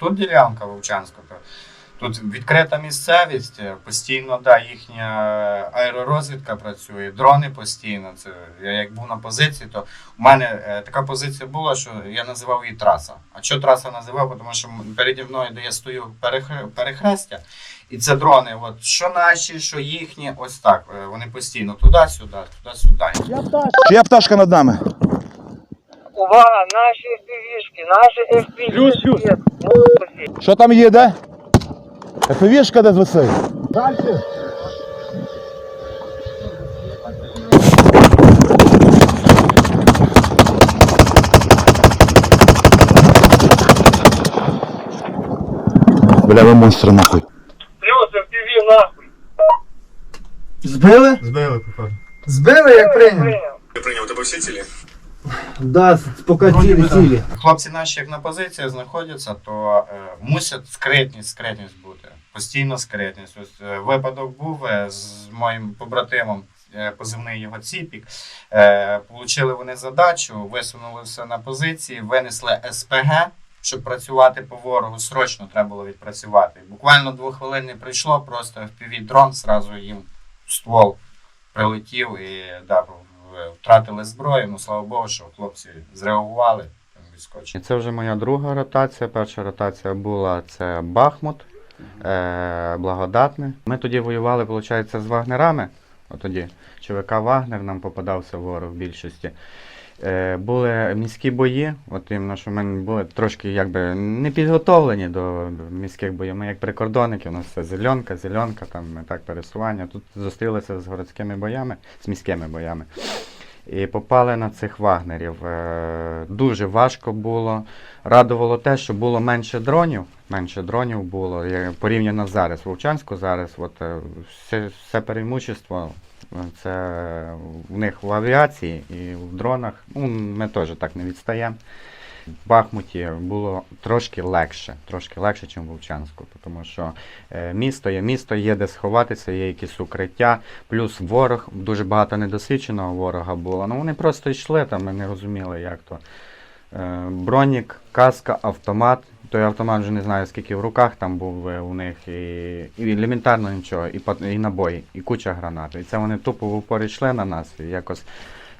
Тут ділянка Вовчанська. то Тут відкрита місцевість, постійно да, їхня аеророзвідка працює, дрони постійно. Це я як був на позиції, то у мене е, така позиція була, що я називав її траса. А що траса називав? Тому що переді мною, де я стою перехр- перехрестя, і це дрони, от що наші, що їхні, ось так. е, Вони постійно туди-сюди, туди-сюди. Чия пташка над нами? Увага, наші FPV-шки, наші FPV-шки. Молодці. Що там є, де? ФПВшка де висить? Далі. Бля, ви монстри нахуй. Плюс FPV нахуй. Збили? Збили, походу. Збили, як прийняв? Ти прийняв тебе всі цілі? Да, поки цілі цілі. Хлопці наші, як на позиціях знаходяться, то е, мусять скритність, скритність бути. Постійно скритність. Ось е, випадок був е, з моїм побратимом, е, позивний його Ціпік. Е, получили вони задачу, висунулися на позиції, винесли СПГ. Щоб працювати по ворогу, срочно треба було відпрацювати. Буквально двох хвилин не прийшло, просто fpv дрон зразу їм ствол прилетів і да, в- втратили зброю. Ну слава Богу, що хлопці зреагували. І. Це вже моя друга ротація. Перша ротація була це Бахмут, е, Благодатне. Ми тоді воювали, виходить, з вагнерами. Отоді тоді ЧВК Вагнер нам попадався ворог в більшості. Е, були міські бої, от іменно, що ми були трошки якби не підготовлені до міських боїв. Ми як прикордонники, у нас це зеленка, зеленка, там так пересування. Тут зустрілися з городськими боями, з міськими боями. І попали на цих вагнерів. Е, Дуже важко було. Радувало те, що було менше дронів. Менше дронів було порівняно зараз. Вовчанську зараз от, е, все, все преимущество е, це в них в авіації і в дронах. Ну, ми теж так не відстаємо. В Бахмуті було трошки легше, трошки легше, ніж в Вовчанську, тому що е, місто є, місто є де сховатися, є якісь укриття, плюс ворог, дуже багато недосвідченого ворога було. Ну вони просто йшли там, ми не розуміли, як то. Е, бронік, каска, автомат. Той автомат вже не знаю, скільки в руках там був у них, і, і елементарно нічого, і, і набої, і куча гранат. І це вони тупо в упор йшли на нас і якось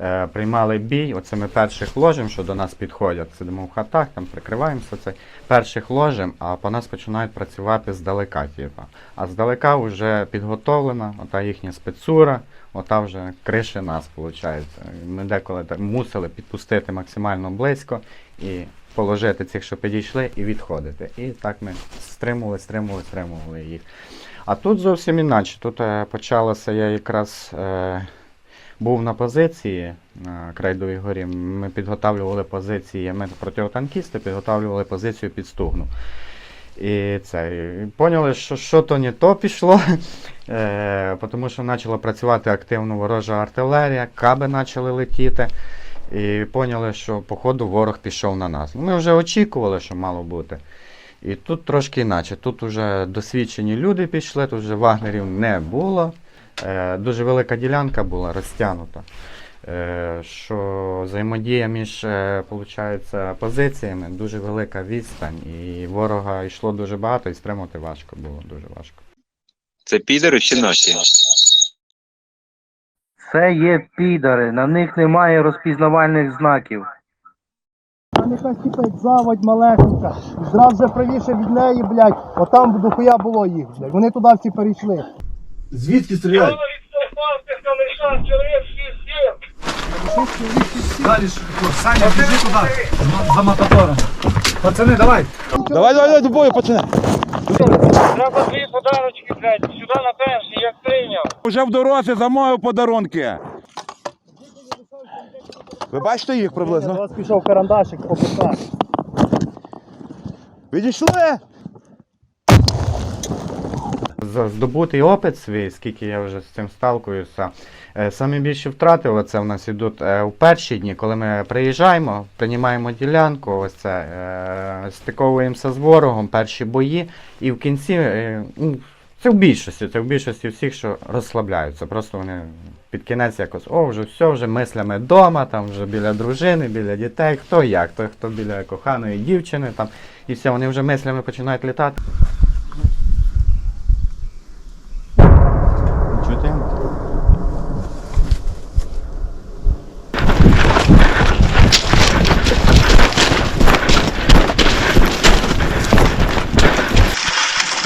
е, приймали бій. Оце ми перших ложимо, що до нас підходять. Сидимо в хатах, там прикриваємося. Це перших ложимо, а по нас починають працювати здалека. Типа. А здалека вже підготовлена, ота їхня спецура, ота вже крише нас, виходить. Ми деколи так мусили підпустити максимально близько і положити цих, що підійшли, і відходити. І так ми стримували, стримували, стримували їх. А тут зовсім інакше. Тут е, почалося я якраз. Е, був на позиції на Крайдовій горі. Ми підготовлювали позиції, ми протитанкісти підготовлювали позицію під стугну. І це, і поняли, що що то не то пішло, е, тому що почала працювати активно ворожа артилерія, каби почали летіти. І поняли, що походу ворог пішов на нас. Ми вже очікували, що мало бути. І тут трошки інакше. Тут вже досвідчені люди пішли, тут вже вагнерів не було. Е, дуже велика ділянка була розтягнута. Е, що взаємодія між е, позиціями дуже велика відстань, і ворога йшло дуже багато, і стримати важко було, дуже важко. Це підери чи наші? Це є підари, на них немає розпізнавальних знаків. Там якась типа заводь малесенька. Зразу вже правіше від неї, блядь, отам дохуя було їх, блядь. Вони туди всі перейшли. Звідки стріляють? Далі ж, Саня, біжи туди, за мототором. Пацани, давай. Давай, давай, давай, до бою, пацани. Треба дві подарочки, блядь, сюди на перший, як прийняв. Уже в дорозі замовив подарунки. Ви бачите їх У приблизно? вас пішов карандашик по кутах. Відійшли? За здобутий опит свій, скільки я вже з цим сталкуюся, е, самі більші втрати оце в нас ідуть е, у перші дні, коли ми приїжджаємо, приймаємо ділянку, ось це, е, стиковуємося з ворогом, перші бої, і в кінці, ну, Це в більшості, це в більшості всіх, що розслабляються. Просто вони під кінець якось, о, вже все, вже мислями вдома, там вже біля дружини, біля дітей, хто як, той, хто біля коханої дівчини, там, і все, вони вже мислями починають літати.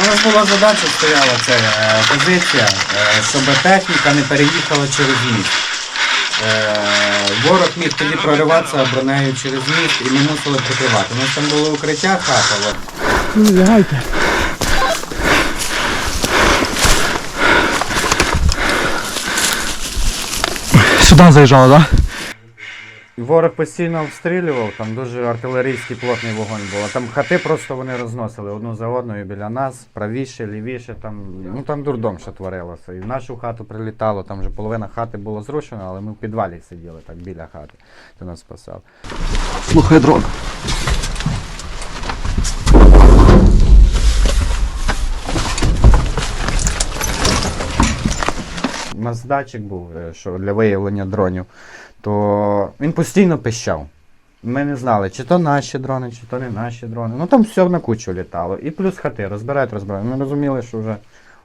У нас була задача стояла це е, позиція, е, щоб техніка не переїхала через міст. Е, Ворог міг тоді прориватися бронею через міст і ми мусили прикривати. У нас там було укриття хата. От. Ну, лягайте. Сюди заїжджали, так? Да? Ворог постійно обстрілював, там дуже артилерійський плотний вогонь було. Там хати просто вони розносили одну за одною біля нас, правіше, лівіше, там, ну там дурдом що творилося. І в нашу хату прилітало, там вже половина хати було зрушено, але ми в підвалі сиділи так біля хати. Це нас спасав. Слухай дрон. У нас датчик був, е, що для виявлення дронів, то він постійно пищав. Ми не знали, чи то наші дрони, чи то не наші дрони. Ну там все на кучу літало. І плюс хати розбирають, розбирають. Ми розуміли, що вже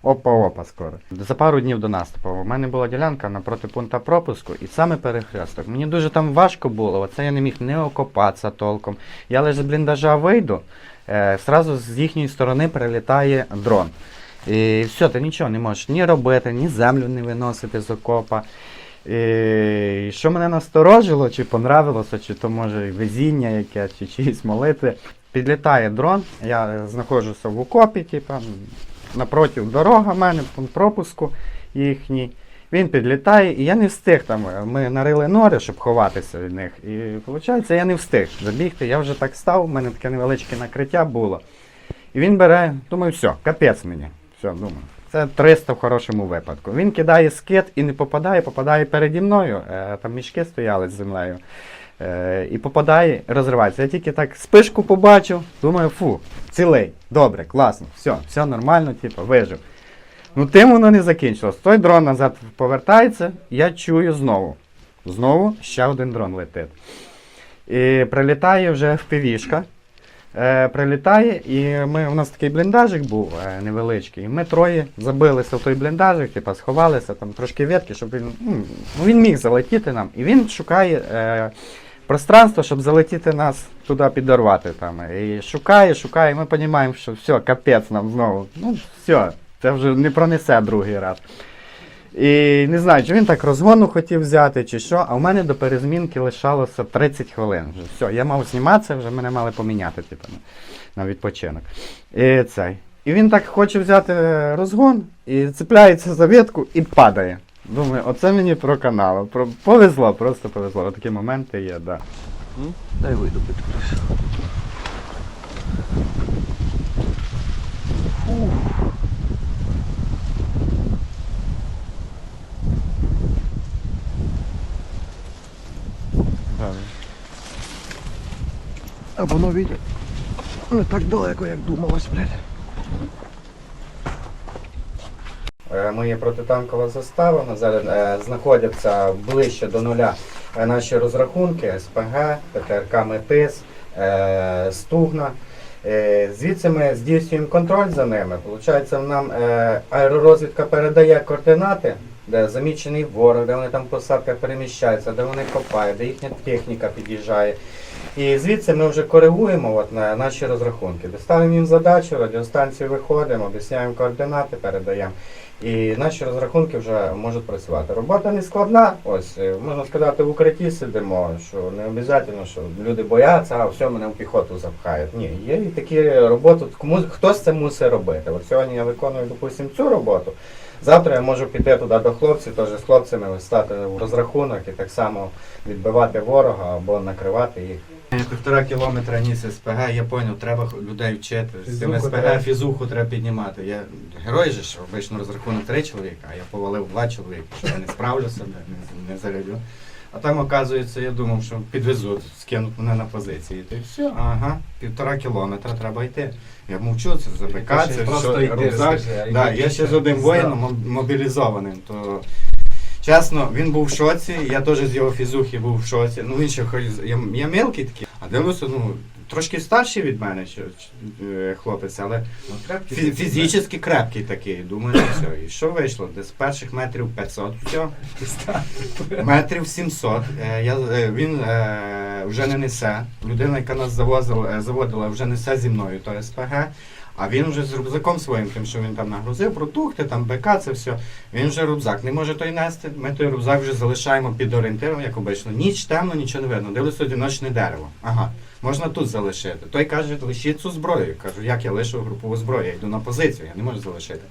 опа-опа скоро. За пару днів до наступу. У мене була ділянка напроти пункту пропуску, і саме перехресток. Мені дуже там важко було, оце я не міг не окопатися толком. Я лише з бліндажа вийду, е, зразу з їхньої сторони прилітає дрон. І все, ти нічого не можеш ні робити, ні землю не виносити з окопа. І що мене насторожило, чи понравилося, чи то може везіння якесь, чи чиїсь молитви. Підлітає дрон, я знаходжуся в окопі, типу, напротив дорога в мене, пункт пропуску їхній. Він підлітає, і я не встиг там. Ми нарили нори, щоб ховатися від них. І виходить, я не встиг забігти. Я вже так став, у мене таке невеличке накриття було. І він бере, думаю, все, капець мені. Все, думаю. Це 300 в хорошому випадку. Він кидає скид і не попадає, попадає переді мною. Е, там мішки стояли з землею. Е, і попадає, розривається. Я тільки так спишку побачив, думаю, фу, цілий, добре, класно, все, все нормально, типу, вижив. Ну тим воно не закінчилось. Той дрон назад повертається, я чую знову. Знову ще один дрон летить. І прилітає вже впівішка. Е, прилітає, і ми, у нас такий бліндажик був е, невеличкий. І ми троє забилися в той бліндажик, типу, сховалися, там трошки ветки, щоб він. Ну, ну, він міг залетіти нам. І він шукає е, пространство, щоб залетіти нас туди підорвати. Там. І шукає, шукає, і ми розуміємо, що все, капець нам знову. Ну, все, це вже не пронесе другий раз. І не знаю, чи він так розгону хотів взяти, чи що, а в мене до перезмінки лишалося 30 хвилин. Вже все, я мав зніматися, вже мене мали поміняти, типу, на, відпочинок. І цей. І він так хоче взяти розгон і цепляється за ветку і падає. Думаю, оце мені про канал. Про... Повезло, просто повезло. Такі моменти є, так. Да. Дай вийду підкрив. А воно віде. Не так далеко, як думалось, блядь. Е, Моя протитанкова застава зараз е, знаходяться ближче до нуля е, наші розрахунки СПГ, ПТРК Метис, е, Стугна. Звідси ми здійснюємо контроль за ними. Получається, нам аеророзвідка передає координати, де замічений ворог, де вони там в посадках переміщаються, де вони копають, де їхня техніка під'їжджає. І звідси ми вже коригуємо от, на наші розрахунки. Ставимо їм задачу, радіостанцію виходимо, об'ясняємо координати, передаємо. І наші розрахунки вже можуть працювати. Робота не складна. Ось е, можна сказати, в укритті сидимо, що не обов'язково, що люди бояться, а все мене в піхоту запхають. Ні, є і такі роботи. Комусь хтось це мусить робити. От сьогодні я виконую, допустимо, цю роботу. Завтра я можу піти туди до хлопців, теж з хлопцями стати в розрахунок і так само відбивати ворога або накривати їх. Півтора кілометра ніс СПГ, я зрозумів, треба людей вчити. З цим СПГ фізуху треба піднімати. Я герой же, що обично розрахунок три чоловіка, а я повалив два чоловіка, що я не справлюся, не, не зарядю. А там, оказується, я думав, що підвезуть, скинуть мене на позиції. Й все, ага, півтора кілометра треба йти. Я мовчу, це за БК, це все, рюкзак. Да, я ще з одним воїном мобілізованим, то чесно, він був в шоці, я теж з його фізухи був в шоці. Ну він ще хоч я, я мелкий такий, а дивлюся, ну. Трошки старший від мене ще е, хлопець, але фі- фізично крепкий такий. Думаю, ну все. І що вийшло? Десь перших метрів 500, все. Метрів 700. Е, я, е, він е, вже не несе. Людина, яка нас завозила, е, заводила, вже несе зі мною то СПГ. А він вже з рюкзаком своїм, тим, що він там нагрузив продукти, там БК, це все. Він вже рюкзак не може той нести. Ми той рюкзак вже залишаємо під орієнтиром, як обично. Ніч темно, нічого не видно. Дивлюся одиночне дерево. Ага, можна тут залишити. Той каже, лишіть цю зброю. Кажу, як я лишу групову зброю, я йду на позицію, я не можу залишити.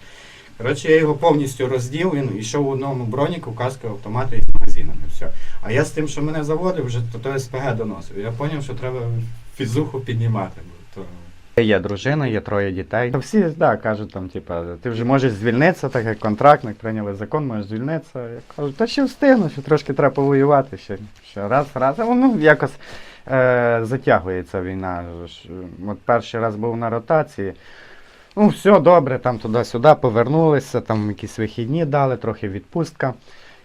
Коротше, я його повністю роздів, він йшов в одному броніку, каска, автомати і магазинами. Все. А я з тим, що мене заводив, вже то, то СПГ доносив. Я зрозумів, що треба фізуху піднімати. Бо то... Є дружина, є троє дітей. Всі да, кажуть, там, типа, ти вже можеш звільнитися, так як контрактник, прийняли закон, можеш звільнитися. Я кажу, та ще встигну, що трошки треба повоювати, ще, ще раз, раз. Воно якось е, затягується війна. От перший раз був на ротації. Ну, все добре, там туди-сюди повернулися, там якісь вихідні дали, трохи відпустка.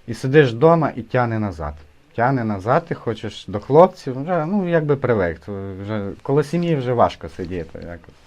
І сидиш вдома і тяне назад. Тяне назад, ти хочеш до хлопців, вже, ну, якби привик. Вже, коло сім'ї вже важко сидіти. Якось.